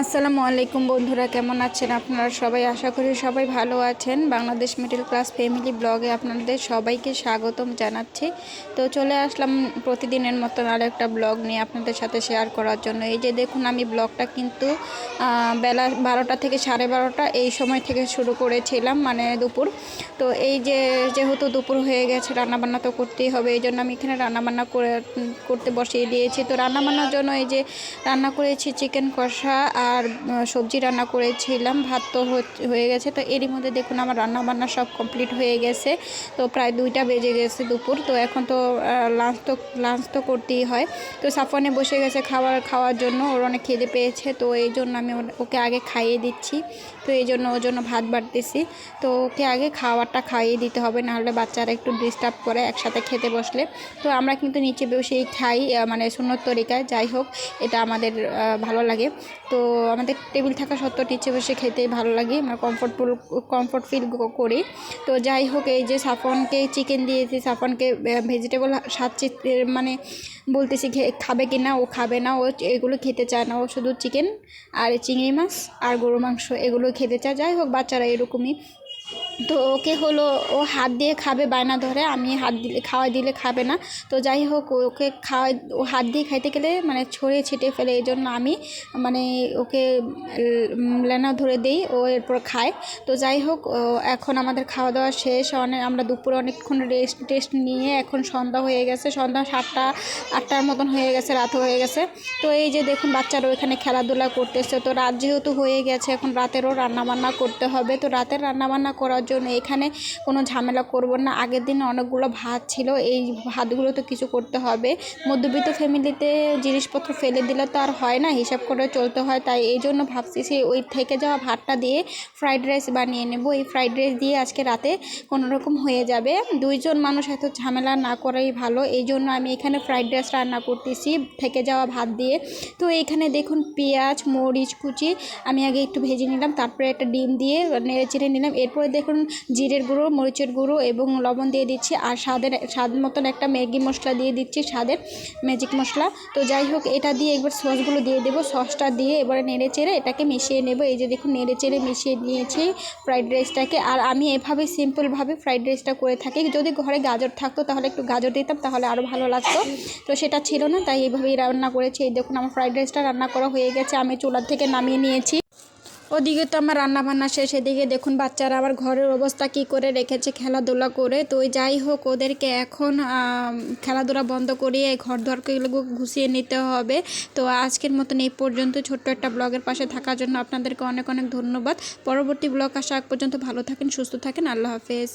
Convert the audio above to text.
আসসালামু আলাইকুম বন্ধুরা, কেমন আছেন আপনারা সবাই? আশা করি সবাই ভালো আছেন। বাংলাদেশ মিডল ক্লাস ফ্যামিলি ব্লগে আপনাদের সবাইকে স্বাগতম জানাচ্ছি। তো চলে আসলাম প্রতিদিনের মতন আর একটা ব্লগ নিয়ে আপনাদের সাথে শেয়ার করার জন্য। এই যে দেখুন, আমি ব্লগটা কিন্তু বেলা বারোটা থেকে সাড়ে বারোটা এই সময় থেকে শুরু করেছিলাম মানে দুপুর। তো এই যে যেহেতু দুপুর হয়ে গেছে, রান্নাবান্না তো করতেই হবে, এই জন্য আমি এখানে রান্নাবান্না করে করতে বসিয়ে দিয়েছি। তো রান্নাবান্নার জন্য এই যে রান্না করেছি, চিকেন কষা আর সবজি রান্না করেছিলাম, ভাত তো হয়ে গেছে। তো এরই মধ্যে দেখুন আমার রান্না বান্না সব কমপ্লিট হয়ে গেছে। তো প্রায় দুইটা বেজে গেছে দুপুর। তো এখন তো লাঞ্চ তো লাঞ্চ তো করতেই হয়। তো সাফনে বসে গেছে খাবার খাওয়ার জন্য। ওর অনেক খিদে পেয়েছে। তো এই জন্য আমি ওকে আগে খাইয়ে দিচ্ছি। তো এই জন্য ওর জন্য ভাত বাড়তেছি। তো ওকে আগে খাবারটা খাইয়ে দিতে হবে। নাহলে বাচ্চারা একটু ডিস্টার্ব করে একসাথে খেতে বসলে। তো আমরা কিন্তু নিচে বসেই খাই মানে সুন্নত তরিকায়। যাই হোক, এটা আমাদের ভালো লাগে। তো আমাদের টেবিল থাকা সত্ত্বেও নিচে বসে খেতে ভালো লাগে, আমরা কমফোর্টফুল কমফোর্ট ফিল করি। তো যাই হোক, এই যে সাফনকে চিকেন দিয়েছি, সাফনকে ভেজিটেবল সাচ্ছি মানে বলতেছি খাবে কি না, ও খাবে না, ও এগুলো খেতে চায় না, ও শুধু চিকেন আর চিংড়ি মাছ আর গরু মাংস, এগুলো খেতে চায়। যাই হোক, বাচ্চারা এরকমই। তো ওকে হলো ও হাত দিয়ে খাবে বায়না ধরে, আমি হাত দিলে খাওয়া দিলে খাবে না। তো যাই হোক, ওকে খাওয়া ও হাত দিয়ে খাইতে গেলে মানে ছড়িয়ে ছিটিয়ে ফেলে, এই জন্য আমি মানে ওকে লেনা ধরে দিই, ও এরপর খায়। তো যাই হোক এখন আমাদের খাওয়া দাওয়া শেষ, অনেক, আমরা দুপুরে অনেকক্ষণ রেস্ট, টেস্ট নিয়ে এখন সন্ধ্যা হয়ে গেছে, সন্ধ্যা সাতটা, আটটার মতন হয়ে গেছে, রাত হয়ে গেছে। তো এই যে দেখুন, বাচ্চারা ওইখানে খেলাধুলা করতেছে। তো রাত যেহেতু হয়ে গেছে, এখন রাতেরও রান্নাবান্না করতে হবে। তো রাতের রান্নাবান্না করার জন্য এখানে কোনো ঝামেলা করব না। আগের দিন অনেকগুলো ভাত ছিল, এই ভাতগুলো তো কিছু করতে হবে। মধ্যবিত্ত ফ্যামিলিতে জিনিসপত্র ফেলে দিলে তো আর হয় না, হিসাব করে চলতে হয়। তাই এই জন্য ভাবছি সে ওই থেকে যাওয়া ভাতটা দিয়ে ফ্রাইড রাইস বানিয়ে নেব। এই ফ্রাইড রাইস দিয়ে আজকে রাতে কোনো রকম হয়ে যাবে। দুইজন মানুষ এত ঝামেলা না করাই ভালো। এই জন্য আমি এখানে ফ্রাইড রাইস রান্না করতেছি, থেকে যাওয়া ভাত দিয়ে। তো এইখানে দেখুন পেঁয়াজ, মরিচ, কুচি, আমি আগে একটু ভেজে নিলাম, তারপরে একটা ডিম দিয়ে নেড়ে চেড়ে নিলাম। এরপরে দেখুন জিরের গুঁড়ো, মরিচের গুঁড়ো এবং লবণ দিয়ে দিচ্ছি। আর স্বাদের, স্বাদ মতন একটা ম্যাগি মশলা দিয়ে দিচ্ছি স্বাদের ম্যাজিক মশলা। তো যাই হোক, এটা দিয়ে একবার সসগুলো দিয়ে দেবো। সসটা দিয়ে এবারে নেড়ে চেড়ে এটাকে মিশিয়ে নেব। এই যে দেখুন, নেড়ে চেড়ে মিশিয়ে নিয়েছি ফ্রাইড রাইসটাকে। আর আমি এভাবে সিম্পলভাবে ফ্রাইড রাইসটা করে থাকি। যদি ঘরে গাজর থাকতো, তাহলে একটু গাজর দিতাম, তাহলে আরও ভালো লাগতো। তো সেটা ছিল না, তাই এইভাবেই রান্না করেছি। এই দেখুন, আমার ফ্রাইড রাইসটা রান্না করা হয়ে গেছে। আমি চুলার থেকে নামিয়ে নিয়েছি। ওদিকে তো আমার রান্নাবান্না শেষ, এদিকে দেখুন বাচ্চারা আবার ঘরের অবস্থা কি করে রেখেছে, খেলাধুলা করে। তো যাই হোক, ওদেরকে এখন খেলাধুলা বন্ধ করিয়ে ঘর দরকারগুলো ঘুষিয়ে নিতে হবে। তো আজকের মতন এই পর্যন্ত, ছোট্ট একটা ব্লগের পাশে থাকার জন্য আপনাদেরকে অনেক অনেক ধন্যবাদ। পরবর্তী ব্লগ আসা পর্যন্ত ভালো থাকেন, সুস্থ থাকেন, আল্লাহ হাফেজ।